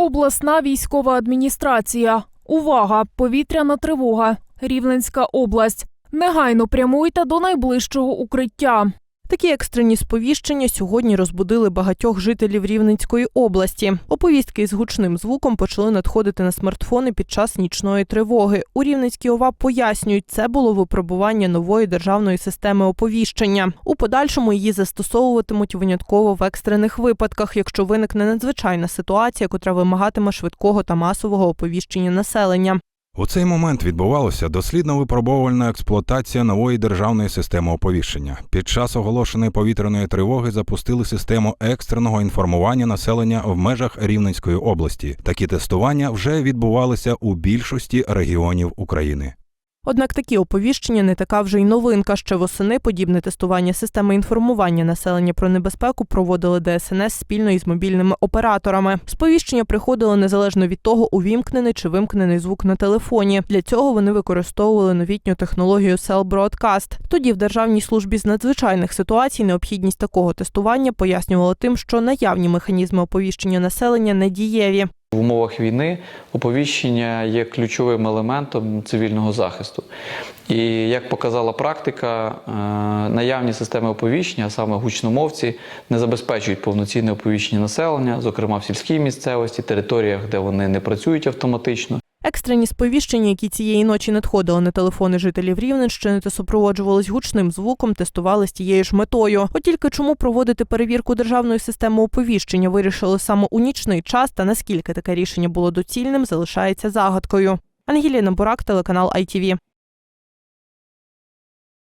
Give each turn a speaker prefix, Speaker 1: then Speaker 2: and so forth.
Speaker 1: Обласна військова адміністрація. Увага! Повітряна тривога. Рівненська область. Негайно прямуйте до найближчого укриття.
Speaker 2: Такі екстрені сповіщення сьогодні розбудили багатьох жителів Рівненської області. Оповістки із гучним звуком почали надходити на смартфони під час нічної тривоги. У Рівненській ОВА пояснюють, це було випробування нової державної системи оповіщення. У подальшому її застосовуватимуть винятково в екстрених випадках, якщо виникне надзвичайна ситуація, котра вимагатиме швидкого та масового оповіщення населення.
Speaker 3: У цей момент відбувалася дослідно-випробовувальна експлуатація нової державної системи оповіщення. Під час оголошеної повітряної тривоги запустили систему екстреного інформування населення в межах Рівненської області. Такі тестування вже відбувалися у більшості регіонів України.
Speaker 2: Однак такі оповіщення не така вже й новинка. Ще восени подібне тестування системи інформування населення про небезпеку проводили ДСНС спільно із мобільними операторами. Сповіщення приходило незалежно від того, увімкнений чи вимкнений звук на телефоні. Для цього вони використовували новітню технологію Cell Broadcast. Тоді в Державній службі з надзвичайних ситуацій необхідність такого тестування пояснювали тим, що наявні механізми оповіщення населення недієві.
Speaker 4: В умовах війни оповіщення є ключовим елементом цивільного захисту. І як показала практика, е, наявні системи оповіщення, а саме гучномовці, не забезпечують повноцінне оповіщення населення, зокрема в сільській місцевості, територіях, де вони не працюють автоматично.
Speaker 2: Екстрені сповіщення, які цієї ночі надходили на телефони жителів Рівненщини та супроводжувались гучним звуком, тестували з тією ж метою. От тільки чому проводити перевірку державної системи оповіщення вирішили саме у нічний час, та наскільки таке рішення було доцільним, залишається загадкою. Ангеліна Бурак, телеканал ITV.